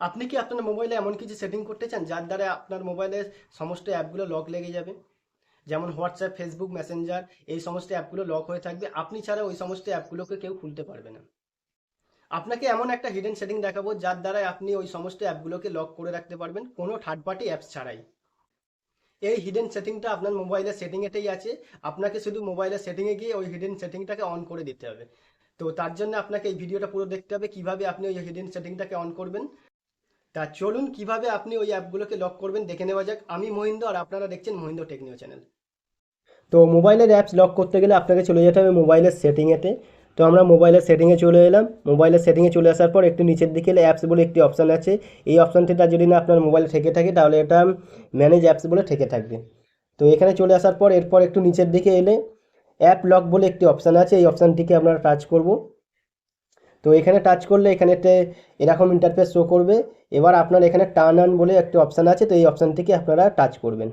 আপনি কি আপনার মোবাইলে এমন কিছু সেটিং করতে চান যার দ্বারা আপনার মোবাইলের সমস্ত অ্যাপগুলো লক লেগে যাবে? যেমন হোয়াটসঅ্যাপ ফেসবুক মেসেঞ্জার এই সমস্ত অ্যাপগুলো লক হয়ে থাকবে। আপনি ছাড়া ওই সমস্ত অ্যাপগুলোকে কেউ খুলতে পারবে না। আপনাকে এমন একটা হিডেন সেটিং দেখাবো যার দ্বারা আপনি ওই সমস্ত অ্যাপগুলোকে লক করে রাখতে পারবেন কোনো থার্ড পার্টি অ্যাপস ছাড়াই। এই হিডেন সেটিংটা আপনার মোবাইলের সেটিংয়েতেই আছে। আপনাকে শুধু মোবাইলের সেটিংয়ে গিয়ে ওই হিডেন সেটিংটাকে অন করে দিতে হবে। তো তার জন্য আপনাকে এই ভিডিওটা পুরো দেখতে হবে কীভাবে আপনি ওই হিডেন সেটিংটাকে অন করবেন। তা চলুন কীভাবে আপনি ওই অ্যাপগুলোকে লক করবেন দেখে নেওয়া যাক। আমি মহিন্দ্র আর আপনারা দেখছেন মহিন্দ্র টেকনিও চ্যানেল তো মোবাইলের অ্যাপস লক করতে গেলে আপনাকে চলে যেতে হবে মোবাইলের সেটিংয়েতে তো আমরা মোবাইলের সেটিংয়ে চলে এলাম। মোবাইলের সেটিংয়ে চলে আসার পর একটু নিচের দিকে এলে অ্যাপস বলে একটি অপশান আছে। এই অপশানটিটা যদি না আপনার মোবাইলে থেকে থাকে, তাহলে এটা ম্যানেজ অ্যাপস বলে থেকে থাকবে। তো এখানে চলে আসার পর এরপর একটু নিচের দিকে এলে অ্যাপ লক বলে একটি অপশান আছে। এই অপশানটিকে আমরা টাচ করব। তো এখানে টাচ করলে এখানেতে এরকম ইন্টারফেস শো করবে। এবার আপনার এখানে টার্ন অন বলে একটি অপশান আছে, তো এই অপশানটিকে আপনারা টাচ করবেন।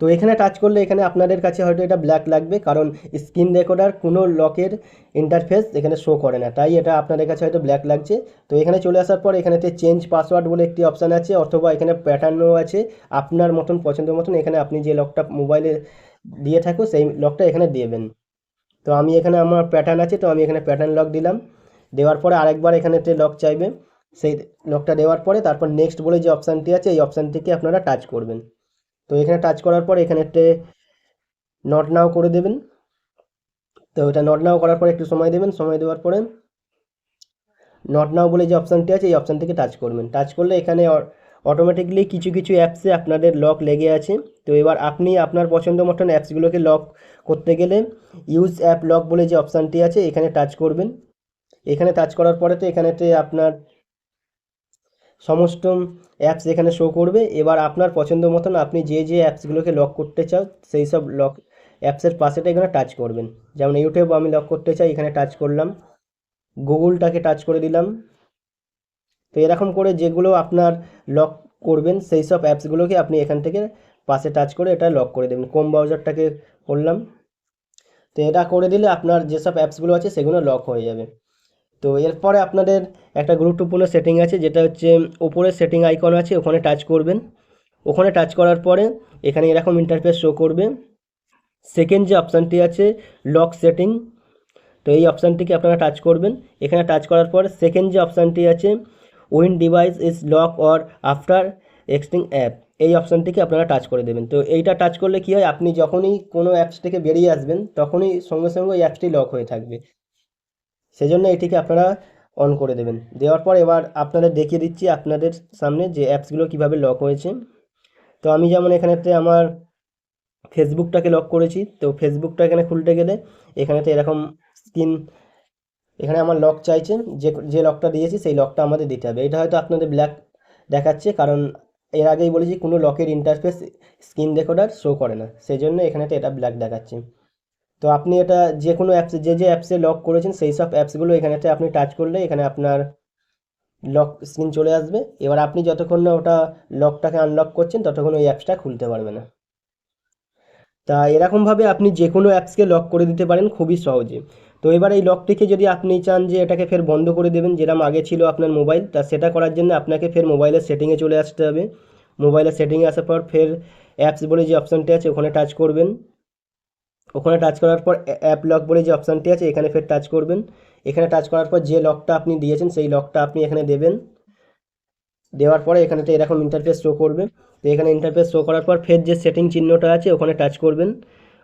তো এখানে টাচ করলে এখানে আপনাদের কাছে হয়তো এটা ব্ল্যাক লাগবে, কারণ স্ক্রিন রেকর্ডার কোনো লকের ইন্টারফেস এখানে শো করে না। তাই এটা আপনাদের কাছে হয়তো ব্ল্যাক লাগছে। তো এখানে চলে আসার পর এখানেতে চেঞ্জ পাসওয়ার্ড বলে একটি অপশান আছে, অথবা এখানে প্যাটার্নও আছে। আপনার মতন পছন্দের মতন এখানে আপনি যে লকটা মোবাইলে দিয়ে থাকো, সেই লকটা এখানে দিয়েবেন তো আমি এখানে আমার প্যাটার্ন আছে, তো আমি এখানে প্যাটার্ন লক দিলাম। দেওয়ার পরে আরেকবার এখানেতে লক চাইবে, সেই লকটা দেওয়ার পরে তারপর নেক্সট বলে যে অপশানটি আছে, এই অপশানটিকে আপনারা টাচ করবেন। তো এখানে টাচ করার পর এখানে একটা নট নাও করে দেবেন। তো এটা নট নাও করার পর একটু সময় দেবেন, সময় দেওয়ার পরে নট নাও বলে যে অপশানটি আছে, এই অপশানটিকে টাচ করবেন। টাচ করলে এখানে অটোমেটিকলি কিছু কিছু অ্যাপসে আপনাদের লক লেগে আছে। তো এবার আপনি আপনার পছন্দ মতন অ্যাপসগুলোকে লক করতে গেলে ইউজ অ্যাপ লক বলে যে অপশানটি আছে, এখানে টাচ করবেন। এখানে টাচ করার পরে তো এখানেতে আপনার সমস্ত অ্যাপস এখানে শো করবে। এবার আপনার পছন্দ মতন আপনি যে যে অ্যাপসগুলোকে লক করতে চাও, সেই সব লক অ্যাপসের পাশেটা এখানে টাচ করবেন। যেমন ইউটিউব আমি লক করতে চাই, এখানে টাচ করলাম। গুগলটাকে টাচ করে দিলাম। তো এরকম করে যেগুলো আপনার লক করবেন, সেই সব অ্যাপসগুলোকে আপনি এখান থেকে পাশে টাচ করে এটা লক করে দেবেন। কোম ব্রাউজারটাকে করলাম। তো এটা করে দিলে আপনার যেসব অ্যাপসগুলো আছে, সেগুলো লক হয়ে যাবে। তো এরপরে আপনাদের একটা গুরুত্বপূর্ণ সেটিং আছে, যেটা হচ্ছে ওপরে সেটিং আইকন আছে, ওখানে টাচ করবেন। ওখানে টাচ করার পরে এখানে এরকম ইন্টারফেস শো করবে। সেকেন্ড যে অপশানটি আছে লক সেটিং তো এই অপশানটিকে আপনারা টাচ করবেন। এখানে টাচ করার পর সেকেন্ড যে অপশানটি আছে when device is lock or after exiting app এই অপশানটিকে আপনারা টাচ করে দেবেন। তো এইটা টাচ করলে কী হয়, আপনি যখনই কোনো অ্যাপস থেকে বেরিয়ে আসবেন, তখনই সঙ্গে সঙ্গে ওই অ্যাপসটি লক হয়ে থাকবে। সেজন্য এটিকে আপনারা অন করে দেবেন। দেওয়ার পর এবার আপনাদের দেখিয়ে দিচ্ছি আপনাদের সামনে যে অ্যাপসগুলো কীভাবে লক হয়েছে। তো আমি যেমন এখানেতে আমার ফেসবুকটাকে লক করেছি, তো ফেসবুকটা এখানে খুলতে গেলে এখানেতে এরকম স্ক্রিন এখানে আমার লক চাইছে, যে যে লকটা দিয়েছি সেই লকটা আমাদের দিতে হবে। এটা হয়তো আপনাদের ব্ল্যাক দেখাচ্ছে, কারণ এর আগেই বলেছি কোনো লকের ইন্টারফেস স্ক্রিন রেকর্ডার শো করে না। সেই জন্য এখানেতে এটা ব্ল্যাক দেখাচ্ছে। তো আপনি এটা যে কোনো অ্যাপসে যে যে অ্যাপসে লক করেছেন, সেই সব অ্যাপসগুলো এখানেতে আপনি টাচ করলে এখানে আপনার লক স্ক্রিন চলে আসবে। এবার আপনি যতক্ষণ না ওটা লকটাকে আনলক করছেন, ততক্ষণ ওই অ্যাপসটা খুলতে পারবে না। তা এরকমভাবে আপনি যে কোনো অ্যাপসকে লক করে দিতে পারেন, খুবই সহজে। তো এবার এই লকটিকে যদি আপনি চান যে এটাকে ফের বন্ধ করে দেবেন যেরকম আগে ছিল আপনার মোবাইল তা সেটা করার জন্য আপনাকে ফের মোবাইলের সেটিংয়ে চলে আসতে হবে। মোবাইলের সেটিংয়ে আসার পর ফের অ্যাপস বলে যে অপশানটি আছে, ওখানে টাচ করবেন। ওখানে টাচ করার পর অ্যাপ লক বলে যে অপশানটি আছে, এখানে ফের টাচ করবেন। এখানে টাচ করার পর যে লকটা আপনি দিয়েছেন, সেই লকটা আপনি এখানে দেবেন। দেওয়ার পরে এখানেতে এরকম ইন্টারফেস শো করবে। তো এখানে ইন্টারফেস শো করার পর ফের যে সেটিং চিহ্নটা আছে, ওখানে টাচ করবেন।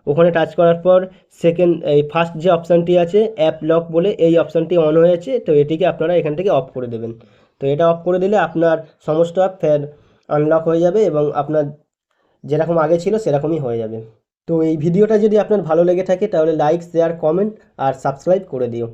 ওখানে টাচ করার পর সেকেন্ড এই ফার্স্ট যে অপশানটি আছে অ্যাপ লক বলে এই অপশানটি অন হয়েছে, তো এটিকে আপনারা এখান থেকে অফ করে দেবেন। তো এটা অফ করে দিলে আপনার সমস্ত অ্যাপ ফের আনলক হয়ে যাবে এবং আপনার যেরকম আগে ছিল, সেরকমই হয়ে যাবে। তো এই ভিডিওটা যদি আপনার ভালো লেগে থাকে তাহলে লাইক শেয়ার কমেন্ট আর সাবস্ক্রাইব করে দিও।